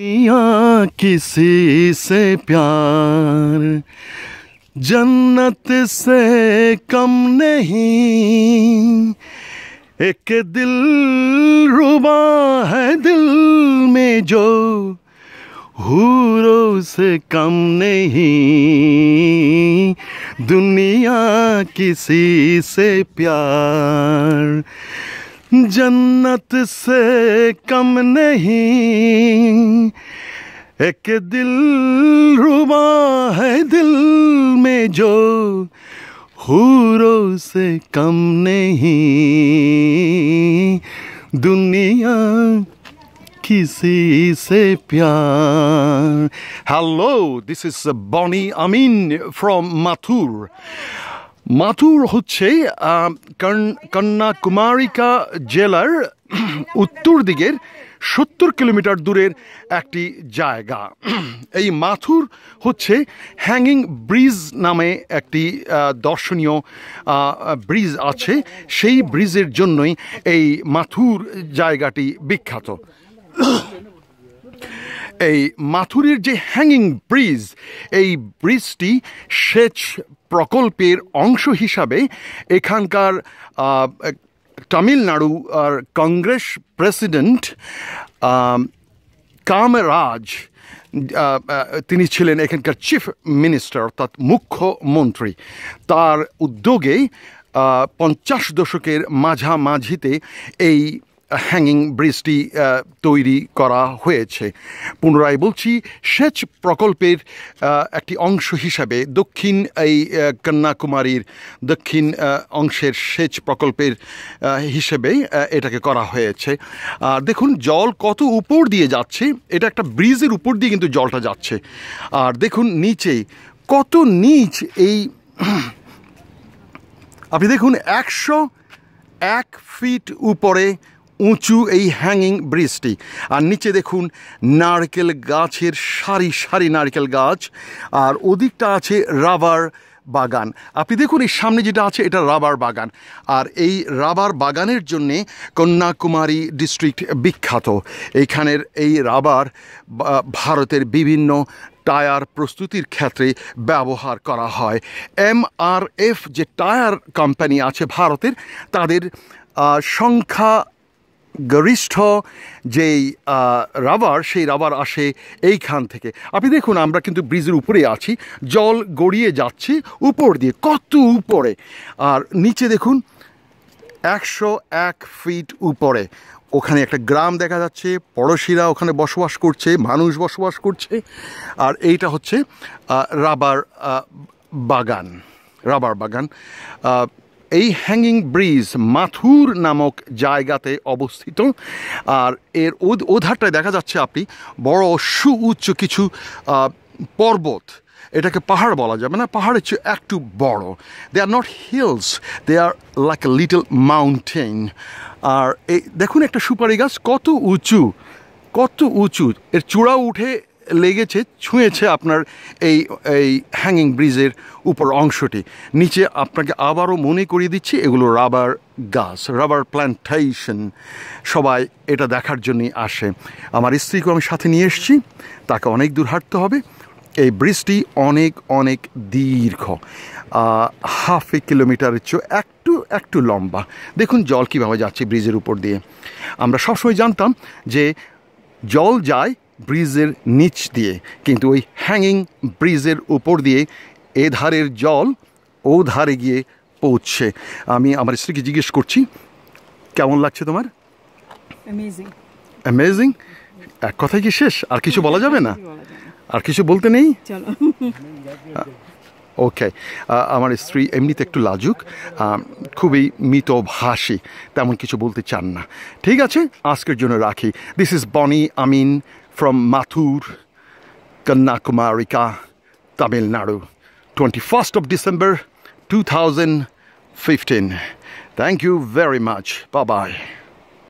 दुनिया किसी से प्यार। जन्नत से कम नहीं। एक दिल रुबा है दिल में जो हूरों से कम नहीं। दुनिया किसी से प्यार। जन्नत से कम नहीं। एक दिल रुबा है दिल में जो हूरों से कम नहीं। दुनिया किसी से प्यार। Hello this is Boni Amin from Mathur Mathur হচ্ছে কন্যাকুমারিকা জেলার উত্তর দিকের সত্তর কিলোমিটার দূরের একটি জায়গা। এই মাথুর হচ্ছে হ্যাঙ্গিং ব্রিজ নামে একটি দর্শনীয় ব্রিজ আছে। সেই ব্রিজের জন্যই এই মাথুর জায়গাটি বিখ্যাত। এই মাথুরের যে হ্যাঙ্গিং ব্রিজ এই ব্রিজটি সেচ প্রকল্পের অংশ হিসাবে এখানকার তামিলনাড়ু আর কংগ্রেস প্রেসিডেন্ট কামরাজ তিনি ছিলেন এখানকার চিফ মিনিস্টার, অর্থাৎ মুখ্যমন্ত্রী। তার উদ্যোগে পঞ্চাশ দশকের মাঝামাঝিতে এই হ্যাঙ্গিং ব্রিজটি তৈরি করা হয়েছে। পুনরায় বলছি সেচ প্রকল্পের একটি অংশ হিসাবে দক্ষিণ এই কন্যাকুমারীর দক্ষিণ অংশের সেচ প্রকল্পের আহ, হিসেবে এটাকে করা হয়েছে। আর দেখুন জল কত উপর দিয়ে যাচ্ছে এটা একটা ব্রিজের উপর দিয়ে কিন্তু জলটা যাচ্ছে। আর দেখুন নিচে কত নিচ এই আপনি দেখুন একশো এক ফিট উপরে উঁচু এই হ্যাঙ্গিং ব্রিজটি আর নিচে দেখুন, নারকেল গাছের সারি সারি নারকেল গাছ। আর ওদিকটা আছে রাবার বাগান। আপনি দেখুন, এই সামনে যেটা আছে, এটা রাবার বাগান। আর এই রাবার বাগানের জন্যে কন্যাকুমারী ডিস্ট্রিক্ট বিখ্যাত। এইখানের এই রাবার ভারতের বিভিন্ন টায়ার প্রস্তুতির ক্ষেত্রে ব্যবহার করা হয়। এমআরএফ যে টায়ার কোম্পানি আছে ভারতের, তাদের সংখ্যা গরিষ্ঠ যেই রাবার, সেই রাবার আসে এইখান থেকে। আপনি দেখুন, আমরা কিন্তু ব্রিজের উপরে আছি, জল গড়িয়ে যাচ্ছে উপর দিয়ে, কত উপরে। আর নিচে দেখুন, একশো এক ফিট উপরে। ওখানে একটা গ্রাম দেখা যাচ্ছে, পড়োশিরা ওখানে বসবাস করছে, মানুষ বসবাস করছে। আর এইটা হচ্ছে রাবার বাগান রাবার বাগান। এই হ্যাঙ্গিং ব্রিজ মাথুর নামক জায়গাতে অবস্থিত। আর এর ওধারটায় দেখা যাচ্ছে আপনি বড় সুউচ্চ কিছু পর্বত। এটাকে পাহাড় বলা যাবে না, পাহাড়ের চেয়ে একটু বড়। They are not hills they are like a little mountain আর এই দেখুন একটা সুপারি গাছ, কত উঁচু কত উঁচু। এর চূড়া উঠে লেগেছে, ছুঁয়েছে আপনার এই এই হ্যাঙ্গিং ব্রিজের উপর অংশটি। নিচে আপনাকে আবারও মনে করিয়ে দিচ্ছি, এগুলো রাবার গাছ রাবার প্ল্যান্টেশন সবাই এটা দেখার জন্যই আসে। আমার স্ত্রীকে আমি সাথে নিয়ে এসেছি, তাকে অনেক দূর হাঁটতে হবে। এই ব্রিজটি অনেক অনেক দীর্ঘ হাফ এ কিলোমিটারের চেয়ে একটু একটু লম্বা। দেখুন জল কীভাবে যাচ্ছে ব্রিজের উপর দিয়ে। আমরা সবসময় জানতাম যে জল যায় ব্রিজের নিচ দিয়ে কিন্তু ওই হ্যাঙ্গিং ব্রিজের উপর দিয়ে এ ধারের জল ও ধারে গিয়ে পৌঁছছে আমি আমার স্ত্রীকে জিজ্ঞেস করছি কেমন লাগছে তোমার? অ্যামেজিং এক কথায় কি শেষ? আর কিছু বলা যাবে না? আর কিছু বলতে নেই? ওকে আমার স্ত্রী এমনিতে একটু লাজুক খুবই মিতভাষী তেমন কিছু বলতে চান না। ঠিক আছে? আজকের জন্য রাখি। This is Boni Amin from Mathur, Kanyakumarika, Tamil Nadu. 21st of December 2015. Thank you very much. Bye-bye.